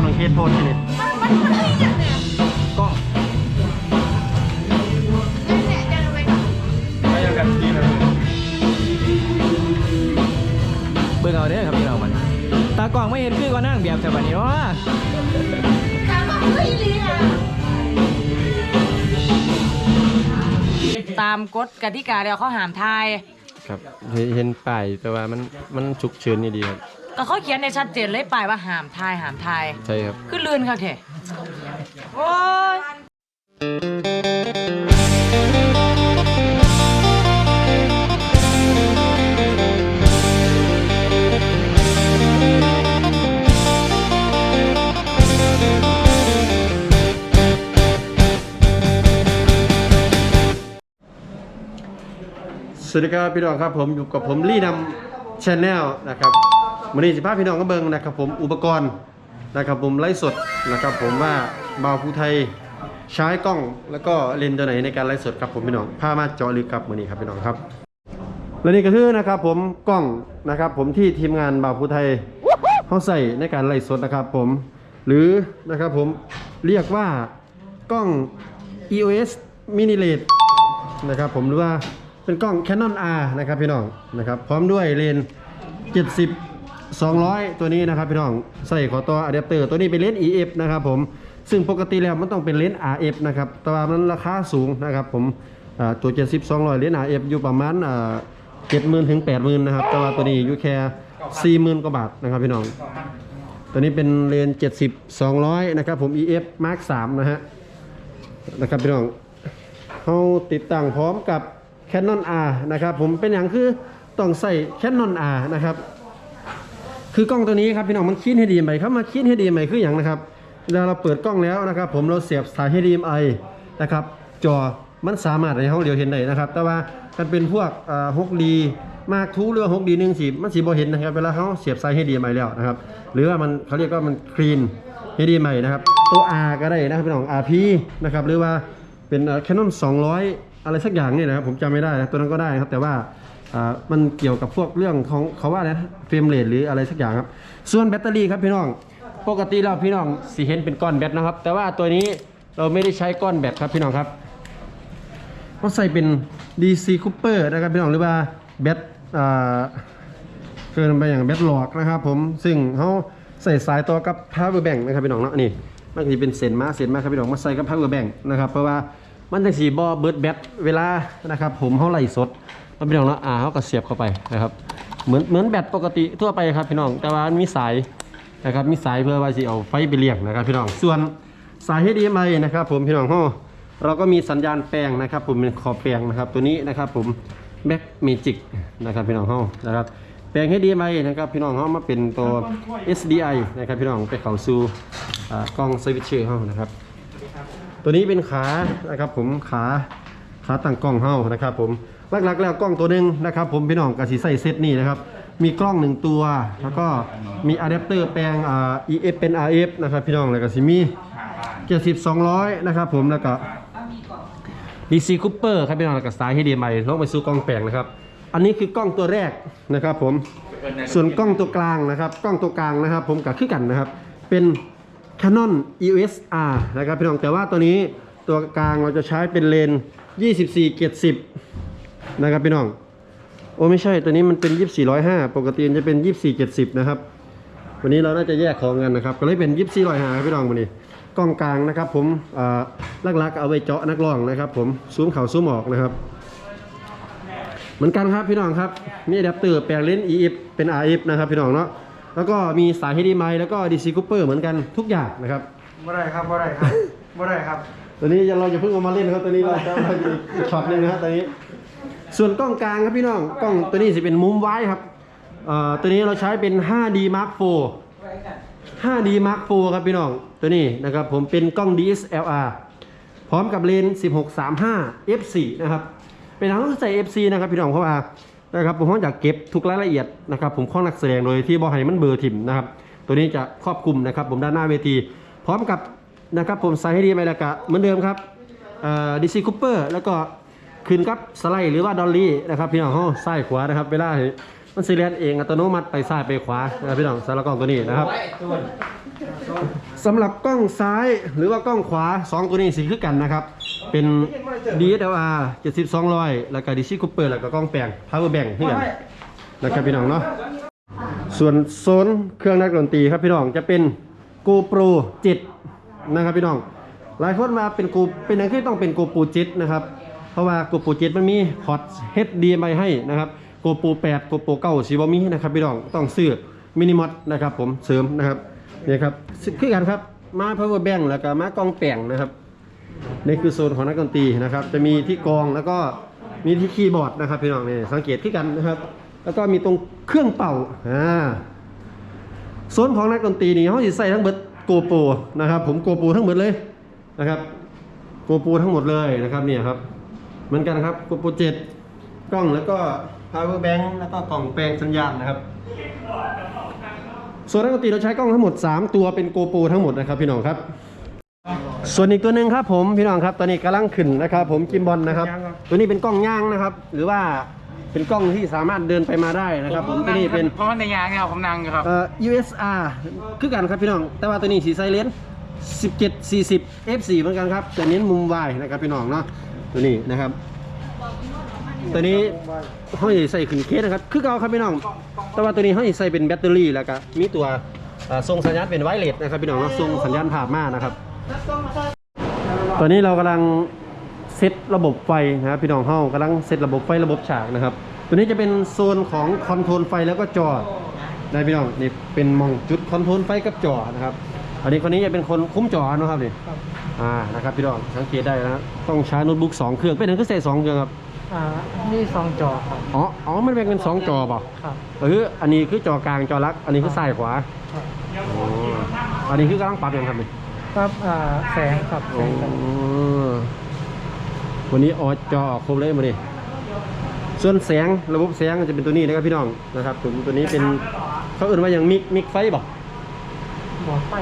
าวหนึ่งเคสโพสต์นี่มันมันมันคืออย่างเนี่ยกล้องนั่นแหละเดินไปก่อนไม่ยังกันทีนะเบิ่งเอาเด้อครับพี่น้องมันตากล้องไม่เห็นคือก็นั่งแบบแต่บัดนี้เนาะตามมาคืออีลีอะตามกฎกติกาแล้วเขาห้ามทาย ครับ เห็นเห็นป้ายแต่ว่ามันมันฉุกเฉินนี่ดีครับ ก็เขาเขียนในชัดเจนเลยป้ายว่าห้ามทายห้ามทายใช่ครับ คือลื่นเขาเถอะโอ้ยสวัสดีครับพี่น้องครับผมอยู่กับผมลี่นำชแนลนะครับ วันนี้สิพาพี่น้องก็เบิ่งนะครับผมอุปกรณ์นะครับผมไลฟ์สดนะครับผมว่าบ่าวผู้ไทยใช้กล้องแล้วก็เลนส์ตัวไหนในการไลฟ์สดครับผมพี่น้องพามาเจาะลึกครับวันนี้ครับพี่น้องครับ และนี่ก็คือนะครับผมกล้องนะครับผมที่ทีมงานบ่าวผู้ไทยเขาใส่ในการไลฟ์สดนะครับผมหรือนะครับผมเรียกว่ากล้อง EOS Mini LED นะครับผมหรือว่าเป็นกล้อง Canon R นะครับพี่น้องนะครับพร้อมด้วยเลนส์70 200 ตัวนี้นะครับพี่น้องใส่ขอต่ออะแดปเตอร์ตัวนี้เป็นเลนส์ EF นะครับผมซึ่งปกติแล้วมันต้องเป็นเลนส์ RF นะครับแต่ว่ามันราคาสูงนะครับผมตัว70 200เลนส์ RF อยู่ประมาณอ่า70,000ถึง80,000นะครับแต่ว่าตัวนี้อยู่แค่40,000กว่าบาทนะครับพี่น้อง ตัวนี้เป็นเลนส์70 200นะครับผม EF Mark 3นะฮะนะครับพี่น้องเขาติดตั้งพร้อมกับ Canon R นะครับผมเป็นอย่างคือต้องใส่ Canon R นะครับ คือกล้องตัวนี้ครับพี่น้องมันคิดให้ดีไหมครับมาคิดให้ดีไหมคืออย่างนะครับเวลาเราเปิดกล้องแล้วนะครับ ผมเราเสียบสาย HDMI นะครับจอมันสามารถในห้องเดียวเห็นได้นะครับ แต่ว่ากันเป็นพวกอ่า 6D มากทูหรือว่า 6D หนึ่งสีมันสีบ่เห็นนะครับเวลาเขาเสียบสาย HDMI แล้วนะครับ หรือว่ามันเขาเรียกว่ามันคลีน HDMI นะครับตัว R ก็ได้นะครับพี่น้อง RP นะครับหรือว่าเป็นอ่า Canon 200 อะไรสักอย่างนี่นะครับผมจำไม่ได้นะตัวนั้นก็ได้นะครับแต่ว่า มันเกี่ยวกับพวกเรื่องของเขาว่าอะไรนะเฟรมเรทหรืออะไรสักอย่างครับ ส่วนแบตเตอรี่ครับพี่น้อง ปกติแล้วพี่น้องสีเห็นเป็นก้อนแบตนะครับ แต่ว่าตัวนี้เราไม่ได้ใช้ก้อนแบตครับพี่น้องครับเราใส่เป็น DC Cooper นะครับพี่น้องหรือว่าแบตอ่าเกินไปอย่างแบตหลอกนะครับผมซึ่งเขาใส่สายต่อกับ power bank นะครับพี่น้องเนาะนี่มันจะเป็นเส้นมาเส้นมาครับพี่น้องมาใส่กับ power bank นะครับเพราะว่ามันจะสีบอเบิร์ดแบตเวลานะครับผมเขาไหลสด แล้วพี่น้องเนาะอ่าเขาก็เสียบเข้าไปนะครับเหมือนเหมือนแบตปกติทั่วไปครับพี่น้องแต่ว่ามีสายนะครับมีสายเพื่อว่าสิเอาไฟไปเลี้ยงนะครับพี่น้องส่วนสาย HDMI นะครับ ผมพี่น้องเฮาเราก็มีสัญญาณแปลงนะครับ ผมเป็นขอบแปลงนะครับ ตัวนี้นะครับผม Back Magic นะครับพี่น้องเฮานะครับแปลง HDMI นะครับพี่น้องเฮามาเป็นตัว SDI นะครับพี่น้องไปเข้าสู่กล้องสวิตช์เชอร์เฮานะครับ ตัวนี้เป็นขานะครับผมขาขาตั้งกล้องเฮานะครับผม หลักๆแล้วกล้องตัวหนึ่งนะครับ ผมพี่น้องกสิใส่เซตนี้นะครับ มีกล้องหนึ่งตัว แล้วก็มีอะแดปเตอร์แปลงอ่า EF เป็น RF นะครับพี่น้องแล้วก็สิมี70 200 นะครับผมแล้วก็ DC Cooper ครับพี่น้องแล้วก็สาย HDMI ลงไปสู่กล้องแปลงนะครับ อันนี้คือกล้องตัวแรกนะครับผมส่วนกล้องตัวกลางนะครับกล้องตัวกลางนะครับ ผมกับขึ้นกันนะครับ เป็น Canon EOS R นะครับพี่น้องแต่ว่าตัวนี้ตัวกลางเราจะใช้เป็นเลนส์24 70 นะครับพี่น้อง โอ้ไม่ใช่ตัวนี้มันเป็น 2405 ปกติมันจะเป็น 24 70 นะครับ วันนี้เราน่าจะแยกของกันนะครับ ก็เลยเป็น 2405ครับพี่น้องวันนี้กล้องกลางนะครับ ผมอ่าลักๆเอาไว้เจาะนักร้องนะครับ ผมซูมเข่าซูมออกนะครับเหมือนกันครับพี่น้องครับมีอะแดปเตอร์แปลงเลนส์ EF เป็น RF นะครับพี่น้องเนาะแล้วก็มีสาย HDMI แล้วก็ DC Cooper เหมือนกันทุกอย่างนะครับบ่ได้ครับบ่ได้ครับบ่ได้ครับ ตัวนี้เราจะเพิ่งเอามาเล่นครับตัวนี้เราจะมาอีกช็อตหนึงนะครับตัวนี้ ส่วนกล้องกลางครับพี่น้องกล้องตัวนี้จะเป็นมุมไว้ครับตัวนี้เราใช้เป็น 5D Mark IV 5D Mark IV ครับพี่น้องตัวนี้นะครับผมเป็นกล้อง DSLR พร้อมกับเลนส์1635 f4 นะครับเป็นทางต้องใส่ f4 นะครับพี่น้องเพราะว่านะครับผมอยากเก็บทุกรายละเอียดนะครับผมข้องนักแสดงโดยที่บอให้มันเบอร์ถิ่มนะครับตัวนี้จะครอบคลุมนะครับผมด้านหน้าเวที พร้อมกับนะครับผมใส่ให้ดีไมล่ะกะเหมือนเดิมครับดีซีคูเปอร์แล้วก็ คืนครับสไลด์หรือว่าดอลลี่นะครับพี่น้องห้องซ้ายขวานะครับเวลามันสิเลียนเองอัตโนมัติไปซ้ายไปขวานะครับพี่น้องสำหรับกล้องตัวนี้นะครับสำหรับกล้องซ้ายหรือว่ากล้องขวาสองตัวนี้สีคือกันนะครับ เป็น DSLR 7200 แล้วก็ DC Cooper แล้วก็กล้องแปลง Power Bank ที่กันนะครับพี่น้องเนาะส่วนโซนเครื่องนักดนตรีครับพี่น้องจะเป็น GoPro 7 นะครับพี่น้อง หลายคนมาเป็นกูเป็นอย่างที่ต้องเป็น GoPro 7 นะครับ เพราะว่า GoPro 7มันมีพอร์ต HDMI ให้นะครับ GoPro 8 GoPro 9สีบอมีนะครับพี่น้องต้องซื้อมินิมอดนะครับผมเสริมนะครับนี่ครับคือกันครับมา Power Bank แล้วก็มากองแปลงนะครับนี่คือโซนของนักดนตรีนะครับ จะมีที่กองแล้วก็มีที่คีย์บอร์ดนะครับพี่น้องนี่สังเกตที่กันนะครับ แล้วก็มีตรงเครื่องเป่าอ่าโซนของนักดนตรีนี่เขาจะใส่ทั้งเบิดโกโปรนะครับ ผมโกโปรทั้งหมดเลยนะครับโกโปรทั้งหมดเลยนะครับเนี่ยครับ เหมือนกันครับโกโปรเจ็ดกล้องแล้วก็ power bank แล้วก็กล่องแปลงสัญญาณนะครับ ส่วนนักดนตรีเราใช้กล้องทั้งหมด 3 ตัวเป็นโกโปรทั้งหมดนะครับพี่น้องครับ ส่วนอีกตัวหนึ่งครับผมพี่น้องครับตอนนี้กำลังขึ้นนะครับ ผมกิมบอลนะครับ ตัวนี้เป็นกล้องย่างนะครับ หรือว่าเป็นกล้องที่สามารถเดินไปมาได้นะครับ ผมตัวนี้เป็นเพราะว่าในงานเนี่ยผมนั่งอยู่ครับเอ่อ USR คือกันครับพี่น้องแต่ว่าตัวนี้สีไซเลน17 40 F4 เหมือนกันครับแต่เน้นมุมวายนะครับพี่น้องเนาะ ตัวนี้นะครับ ตัวนี้ห้อยใส่ขึ้นเคสนะครับ คือเก่าครับพี่น้อง แต่ว่าตัวนี้ห้อยใส่เป็นแบตเตอรี่แล้วก็มีตัวเอ่อส่งสัญญาณเป็นไวเลสนะครับพี่น้องเนาะส่งสัญญาณผ่านมานะครับ ตอนนี้เรากำลังเซตระบบไฟนะครับพี่น้องเฮากำลังเซตระบบไฟระบบฉากนะครับ ตัวนี้จะเป็นโซนของคอนโทรลไฟแล้วก็จอได้พี่น้องนี่เป็นมองจุดคอนโทรลไฟกับจอนะครับ อันนี้คนนี้จะเป็นคนคุ้มจอนะครับนี่อ่านะครับพี่น้องสังเกตได้นะต้องใช้โน้ตบุ๊กสองเครื่องเป็นหนึ่งคือใส่สองเครื่องครับอ่านี่ซองจอครับ อ๋ออ๋อมันแบ่งเป็นสองจอเปล่าครับ เอออันนี้คือจอกลางจอลัก อันนี้คือซ้ายขวาครับอ๋ออันนี้คือกำลังปรับยังครับนี่ครับอ่าแสงครับแสอ๋งกันอวันนี้ออจอออกครบเลยมาดิส่วนแสงระบบแสงจะเป็นตัวนี้นะครับพี่น้องนะครับผมตัวนี้เป็นเขาเอื่นว่าอย่างมิกมิกไฟบอกบอดไฟ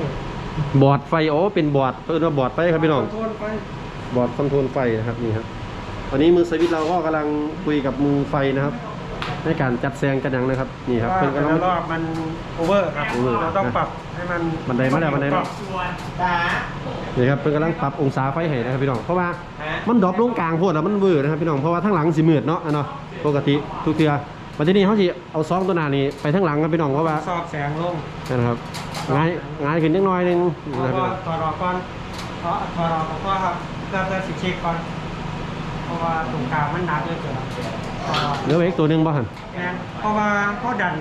บอร์ดไฟโอ้เป็นบอร์ดเขาเอื่นว่าบอร์ดไฟครับพี่น้องบอร์ดคอนโทรลไฟนะครับนี่ครับตอนนี้มือสวิตช์เราก็กำลังคุยกับมือไฟนะครับในการจัดแสงกันยังนะครับนี่ครับว่าเป็นแต่กำลัง ละรอบมันโอเวอร์ครับ over เราต้องปรับให้มันบันไดมาแล้วบันไดมา นี่ครับเพิ่นกำลังปรับองศาไฟให้นะครับพี่น้องเพราะว่ามันดรอปลงกลางโพดแล้วมันเวอร์นะครับพี่น้องเพราะว่าทั้งหลังสิมืดเนาะอะเนาะปกติทุกเทื่อ วันที่นี้เขาสิเอาซองตัวหน้านี้ไปทั้งหลังครับพี่น้องเพราะว่าสอบแสงลงนะครับง่ายง่ายขึ้นนิดหน่อยหนึงเพนะครับราะพี่ว่าน้องถอดออกก่อนเพราะถอดออกเพราะว่าครับเพื่อเพื่อสิเช็คก่อนเพราะว่าตรงกลางมันหนักเลยเกินถอดออกเหลือไว้อีกตัวหนึงบ่หันแมนเพราะว่าเขาดัน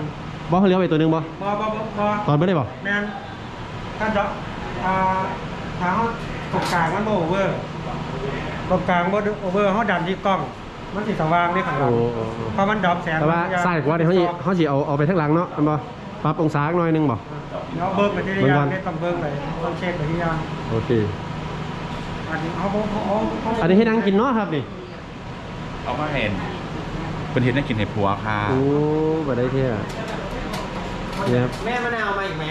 บ่เหลือไว้ตัวหนึงบ่บอบอบอบอตอนไม่ได้บ่แมนถ้าดอกอ่าถ้าเขาตรงกลางมันโอเวอร์ตรงกลางบ่โอเวอร์เขาดันที่กล้อง มันสิสว่างนี่ข้างหลัโอ้งโอ้โอ้ เพราะมันดรอปแสงแต่ว่ามันจะซ้ายขวาเนี่ยเขาสิเขาสิเอาเอาไปทั้งหลังเนาะอันบ่ปรับองศาหน่อยหนึงบ่เราเบิ้งไปที่เบิ่งยาก่อนงได้ต้องเบิ้งไปต้องเช็คไปที่ยางโอเค อันนี้เขาเขาเขาเขาอันนี้ให้นั่งกินเนาะครับนี่เอามาเห็นเป็นเห็นได้กินเห็ดผัวค่ะ โอ้บ่ได้เท่อะนี่ครับ แม่มะนาวมาอีกไหม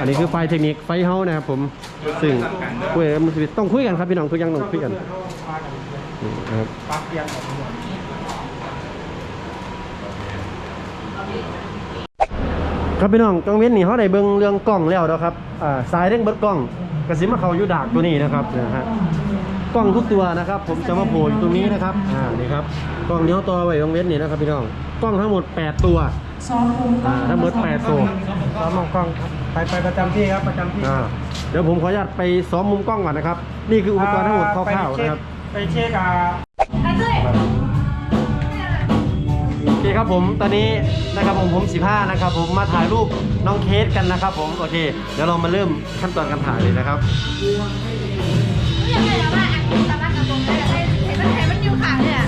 อันนี้คือไฟเทคนิคไฟเฮานะครับผมซึ่งคุยกันมันสิต้องคุยกันครับพี่น้องทุกอย่างต้องคุยกันเขาพากัน อืมนะครับปรับเปลี่ยนออกมาครับพี่น้องกังเว้นนี่เขาได้เบิ่งเรื่องกล้องแล้วนะครับอ่าสายเร่งเบิดกล้องกระสิมาเขาอยู่ดากตัวนี้นะครับนะฮะกล้องทุกตัวนะครับ ผมจะมาโผล่อยู่ตรงนี้นะครับอ่านี่ครับกล้องเนี้ยตัวไว้กังเว้นนี่นะครับพี่น้องกล้องทั้งหมด 8 ตัวอ่าทั้งหมด8ตัวซ้อมมองกล้องครับไปไปประจำที่ครับประจำที่อ่าเดี๋ยวผมขออนุญาตไปซ้อมมุมกล้องก่อนนะครับ นี่คืออุปกรณ์ทั้งหมดคร่าวๆนะครับ ไปเช็คอ่าไอ้เจ้ยโอเคครับผมตอนนี้นะครับผมผมสิบห้านะครับผมมาถ่ายรูปน้องเคสกันนะครับผมโอเคเดี๋ยวเรามาเริ่มขั้นตอนการถ่ายเลยนะครับไม่อยากให้แบบว่าอันตามากระโปรงเลยอยากให้เห็นมันเห็นมันอยู่ขางเนี่ย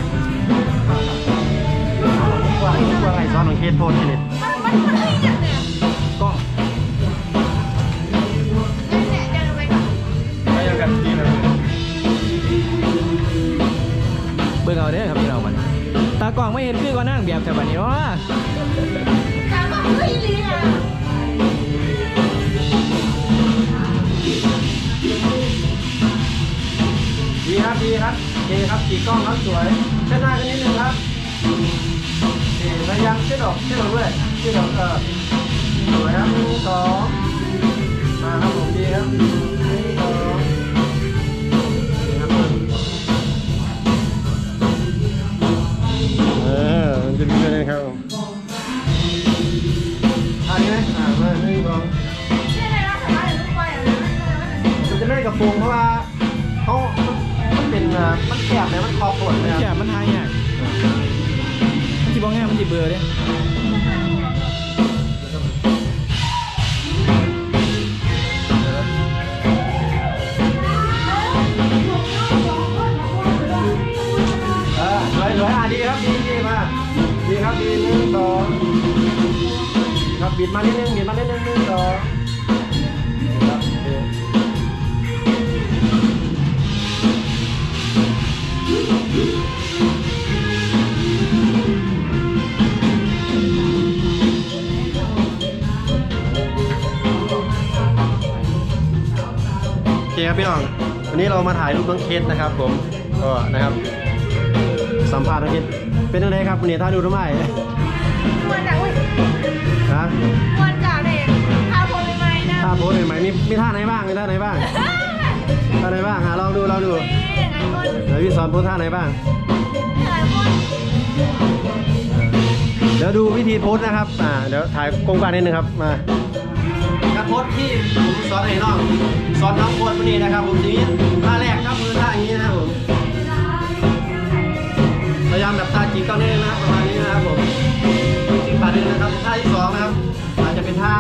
ว่าว่าไงซ้อนน้องเคสโพสทีนี้มันมัากล้องไม่เห็นคือก็นั่งแบบแต่บัดนี้ว่าตามบอกเฮ้ยลีอะดีครับดีครับโอเคครับขี่กล้องครับสวยเส้นหน้ากันนิดนึงครับโอเคยังเช่นดอกเช่นดอกด้วยเช่นดอกเออสวยครับสองมาครับผมดีครับ จะมีอะไรครับผมอันนี้ไหมอ่ามาหนึ่งสองชื่ออะไรนะสามารถเห็นรูปไว้อะนะมันจะไม่ได้กระโปรงเพราะว่าเขามันเป็นอ่ามันแคบเลยมันคอปวดเลยแก่มันหายยากมันจีบองง่ายมันจีเบื่อเด้เสวยสวยอะดีครับดีดีมาดีครับดีหนึ่งสองครับบิดมานิดนึงบิดมานิดนึงหนึ่งสองครับโอเคโอเคครับพี่น้องวันนี้เรามาถ่ายรูปน้องเคสนะครับ ผมก็นะครับ สัมภาษณ์น้องเคสเป็นยังไงครับวันนี้ท่าดูทำไมมวนจากอุ้ยฮะมวนจากเด็กพาคนใหม่ๆนะท่าโพสใหม่ๆมีมีท่าไหนบ้างมีท่าไหนบ้างท่าไหนบ้างอะลองดูลองดูนี่ไงมวนเดี๋ยวพี่สอนโพสท่าไหนบ้างถ่ายมวนเดี๋ยวดูวิธีโพสนะครับอ่าเดี๋ยวถ่ายกงการนิดนึงครับมาการโพสที่ผมสอนให้น้องสอนน้องโพสวันนี้นะครับผมทีนี้ท่าแรกครับมือท่าอย่างนี้นะครับผมพยายามแบบตาจีบก้าวเน่นะครับประมาณนี้นะครับผมจริงๆปาดนึงนะครับท่าที่สองนะครับอาจจะเป็นท่า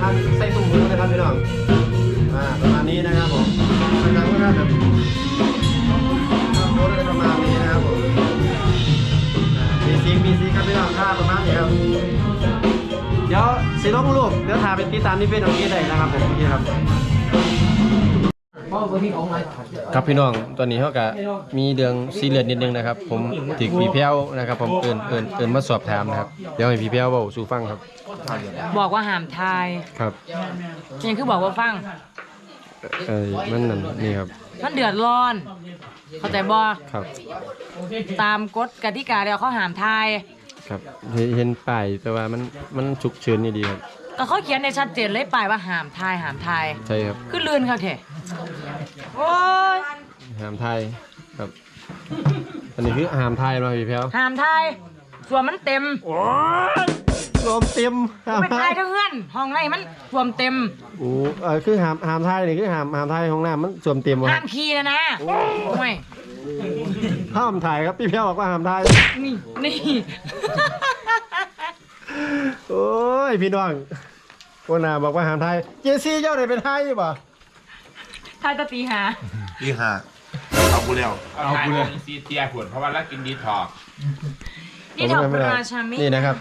ท่าใส่ตุ้มหูนะครับพี่น้องอ่าประมาณนี้นะครับผมนะครับก็แบบโพสอะไรประมาณนี้นะครับผมมีซีมีซีครับพี่น้องค่าประมาณนี้ครับเดี๋ยวสีลงรูปเดี๋ยวถ่ายเป็นติดตามที่เฟซของพี่ได้นะครับผมพี่ครับ ครับพี่น้องตอนนี้เขาก็มีเดืองซีเรียสนิดนึงนะครับ ผมถึงพี่เพียวนะครับ ผมเอินเอินเอินมาสอบถามนะครับเดี๋ยวให้พี่เพียวเบาสู่ฟังครับ บอกว่าห้ามทายครับยังคือบอกว่าฟังเออมันนั่นนี่ครับ มันเดือดร้อน เข้าใจบ่ครับ ตามกฎกติกาเดียวเขาห้ามทายครับเห็นเห็นป้ายแต่ว่ามันมันฉุกเฉินนี่ดีครับก็เขาเขียนในชัดเจนเลยป้ายว่าห้ามทายห้ามทายใช่ครับคือลื่นครับเถอะ โอ้ยหามไทยครับ อันนี้คือหามไทยมาพี่เพียวห้ามทายส่วนมันเต็มรวมเต็มหามไปไททายยทั้งเงื่อนห้องในมันรวมเต็มโอ้เออคือหามหามไทยนี่คือหามหามไทยของน้ำมันสวมเต็มวะห้ามขี่นะนะโอ้ยห้ามถ่ายครับพี่เพียวบอกว่าห้ามถ่ายนี่นี่ โอ้ยพี่น้องคนน่ะบอกว่าห้ามถ่ายเจซี่เจ้าไหนเป็นไทยอ ยู่ป่ะทายตะตีหานี่ฮะเอากูแล้วเอาไปเลย ซีเทียผลเพราะว่าแล้วกินดีทอกนี่ถอดปราชามินี่นะครับ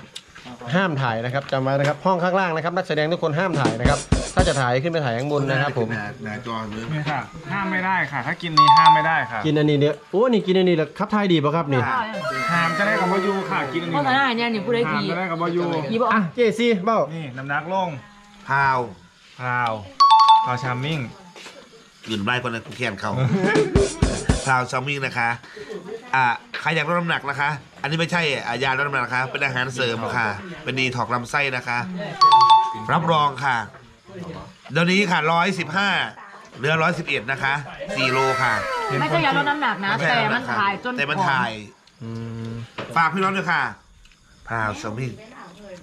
ห้ามถ่ายนะครับจำไว้นะครับ ห้องข้างล่างนะครับ นักแสดงทุกคนห้ามถ่ายนะครับ ถ้าจะถ่ายขึ้นไปถ่ายข้างบนนะครับ ผมหน้าหน้าจอมือนี่ค่ะ ห้ามไม่ได้ค่ะ ถ้ากินนี้ห้ามไม่ได้ค่ะ กินอันนี้เนี่ยโอ้นี่กินอันนี้แล้วครับถ่ายดีป่ะครับนี่ห้ามจะได้กับบอยูค่ะ กินอันเพนี้ราะฉะนั้นเนี่ยนี่ผู้ใดห้ามทีจะได้กับบอยูทีบอกอะเจซี่เบ้านี่น้ำหนักลงพาวพราวพราวชามมิ่ง อื่นไล่คนนั้นกูแค้นเขาพาวซอมมิ่งนะคะ อ่าใครอยากลดน้ำหนักนะคะ อันนี้ไม่ใช่อ่ายาลดน้ำหนักนะคะ เป็นอาหารเสริมค่ะ เป็นดีถอกลำไส้นะคะ รับรองค่ะ เดี๋ยวนี้ค่ะร้อยสิบห้าเหลือร้อยสิบเอ็ดนะคะสี่โลค่ะไม่ใช่ยาลดน้ำหนักนะไใช่แต่ำหมันค่ะถ่ายจนแต่มันผอถ่ายอืมฝากพี่น้องด้วยค่ะพาวซอมมิ่ง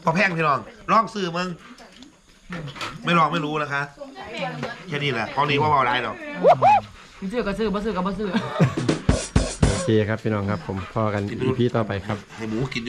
พอแพงพี่น้องลองซื้อมึง ไม่ลองไม่รู้นะคะแค่นี้แหละพอนี้ว่าเบาได้หรอกซื้อก็ซื้อบ่ซื้อก็บ่ซื้อ โอเคครับพี่น้องครับ ผมพอกันอีพีต่อไปครับ ให้หมูกินอยู่